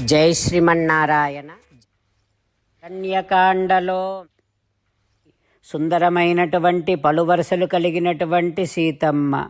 జై శ్రీమన్నారాయణ. కన్యకాండలో సుందరమైనటువంటి పలువరసలు కలిగినటువంటి సీతమ్మ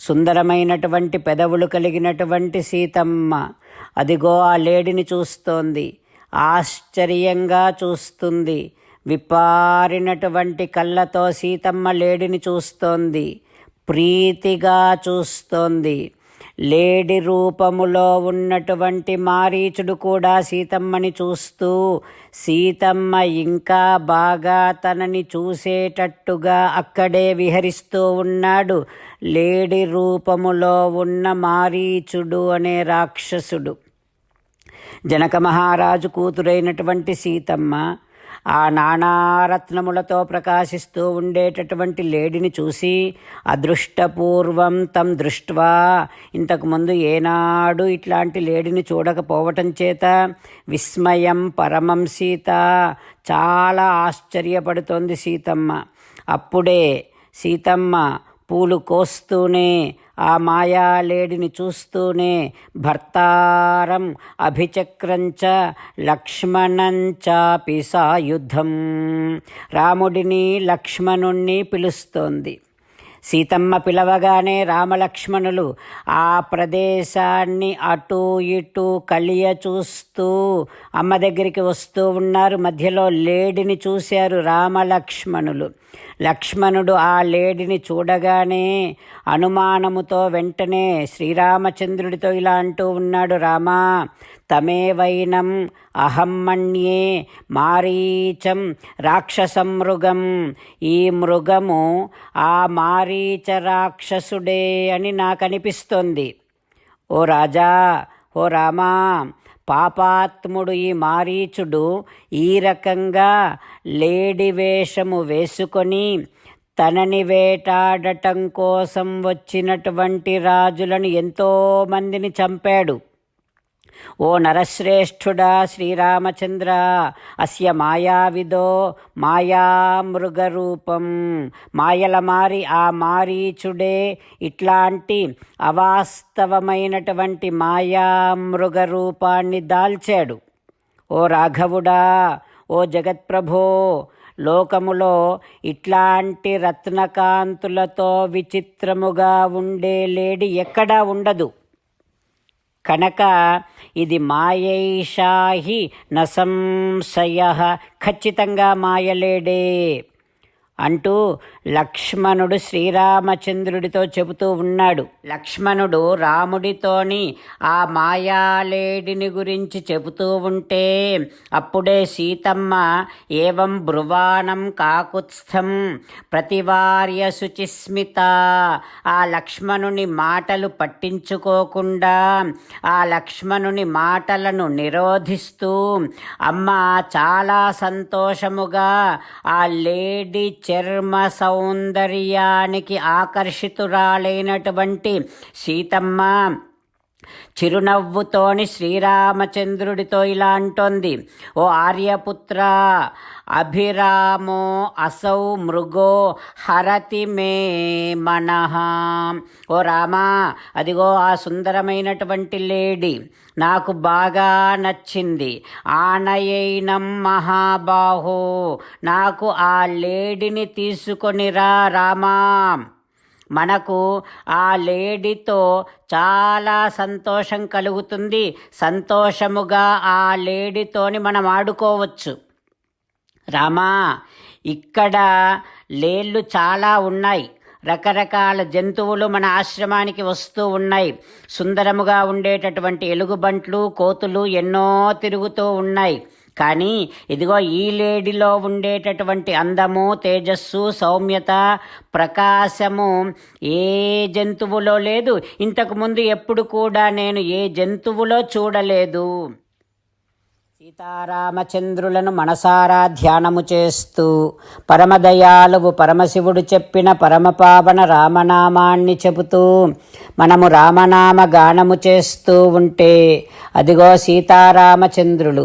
సుందరమైనటువంటి పెదవులు కలిగినటువంటి సీతమ్మ అదిగో ఆ లేడిని చూస్తోంది ఆశ్చర్యంగా చూస్తుంది విప్పారినటువంటి కళ్ళతో సీతమ్మ లేడిని చూస్తోంది ప్రీతిగా చూస్తోంది. లేడి రూపములో ఉన్నటువంటి మారీచుడు కూడా సీతమ్మని చూస్తూ సీతమ్మ ఇంకా బాగా తనని చూసేటట్టుగా అక్కడే విహరిస్తూ ఉన్నాడు. లేడి రూపములో ఉన్న మారీచుడు అనే రాక్షసుడు. జనక మహారాజు కూతురైనటువంటి సీతమ్మ ఆ నానారత్నములతో ప్రకాశిస్తూ ఉండేటటువంటి లేడిని చూసి అదృష్టపూర్వం తం దృష్ట్వా. ఇంతకుముందు ఏనాడు ఇట్లాంటి లేడిని చూడకపోవటం చేత విస్మయం పరమం సీత. చాలా ఆశ్చర్యపడుతోంది సీతమ్మ. అప్పుడే సీతమ్మ పూలు కోస్తూనే ఆ మాయాలేడిని చూస్తూనే భర్తారం అభిచక్రంచ లక్ష్మణంచాపి సాయుధం. రాముడిని లక్ష్మణుణ్ణి పిలుస్తోంది. సీతమ్మ పిలవగానే రామలక్ష్మణులు ఆ ప్రదేశాన్ని అటు ఇటు కలియ చూస్తూ అమ్మ దగ్గరికి వస్తూ ఉన్నారు. మధ్యలో లేడిని చూశారు రామలక్ష్మణులు. లక్ష్మణుడు ఆ లేడిని చూడగానే అనుమానముతో వెంటనే శ్రీరామచంద్రుడితో ఇలా అంటూ ఉన్నాడు రామా తమేవైనం అహం మారీచం రాక్షసం మృగం. ఈ మృగము ఆ మారీచ రాక్షసుడే అని నాకు అనిపిస్తోంది ఓ రాజా ఓ రామా పాపాత్ముడు ఈ మారీచుడు ఈ రకంగా లేడి వేషము వేసుకొని తనని వేటాడటం కోసం వచ్చినటువంటి రాజులను ఎంతోమందిని చంపాడు. ఓ నరశ్రేష్ఠుడా శ్రీరామచంద్ర అస్య మాయావిదో మాయామృగరూపం. మాయల మారి ఆ మారీచుడే ఇట్లాంటి అవాస్తవమైనటువంటి మాయామృగ రూపాన్ని దాల్చాడు. ఓ రాఘవుడా ఓ జగత్ప్రభో లోకములో ఇట్లాంటి రత్నకాంతులతో విచిత్రముగా ఉండే లేడి ఎక్కడా ఉండదు. కనుక ఇది మాయైషాహి నసంశయ. ఖచ్చితంగా మాయలేడే. అంటూ లక్ష్మణుడు శ్రీరామచంద్రుడితో చెబుతూ ఉన్నాడు. లక్ష్మణుడు రాముడితోని ఆ మాయాలేడిని గురించి చెబుతూ ఉంటే అప్పుడే సీతమ్మ ఏవం బ్రువాణం కాకుత్స్థం ప్రతివార్య శుచిస్మిత. ఆ లక్ష్మణుని మాటలు పట్టించుకోకుండా ఆ లక్ష్మణుని మాటలను నిరోధిస్తూ అమ్మ చాలా సంతోషముగా ఆ లేడీ చర్మ సౌందర్యానికి ఆకర్షితురాలైనటువంటి సీతమ్మ. చిరునవ్వుతోని శ్రీరామచంద్రుడితో ఇలా అంటోంది. ఓ ఆర్యపుత్ర అభిరామో అసౌ మృగో హరతి మే మనః. ఓ రామా అదిగో ఆ సుందరమైనటువంటి లేడి. నాకు బాగా నచ్చింది. ఆనయైనం మహాబాహో నాకు ఆ లేడిని తీసుకొనిరా రామా. మనకు ఆ లేడీతో చాలా సంతోషం కలుగుతుంది. సంతోషముగా ఆ లేడీతోని మనం ఆడుకోవచ్చు. రామా ఇక్కడ లేళ్ళు చాలా ఉన్నాయి. రకరకాల జంతువులు మన ఆశ్రమానికి వస్తూ ఉన్నాయి. సుందరముగా ఉండేటటువంటి ఎలుగుబంట్లు కోతులు ఎన్నో తిరుగుతూ ఉన్నాయి. కానీ ఇదిగో ఈ లేడీలో ఉండేటటువంటి అందము తేజస్సు సౌమ్యత ప్రకాశము ఏ జంతువులో లేదు. ఇంతకుముందు ఎప్పుడు కూడా నేను ఏ జంతువులో చూడలేదు. సీతారామచంద్రులను మనసారా ధ్యానము చేస్తూ పరమదయాలువు పరమశివుడు చెప్పిన పరమపావన రామనామాన్ని చెబుతూ మనము రామనామ గానము చేస్తూ ఉంటే అదిగో సీతారామచంద్రులు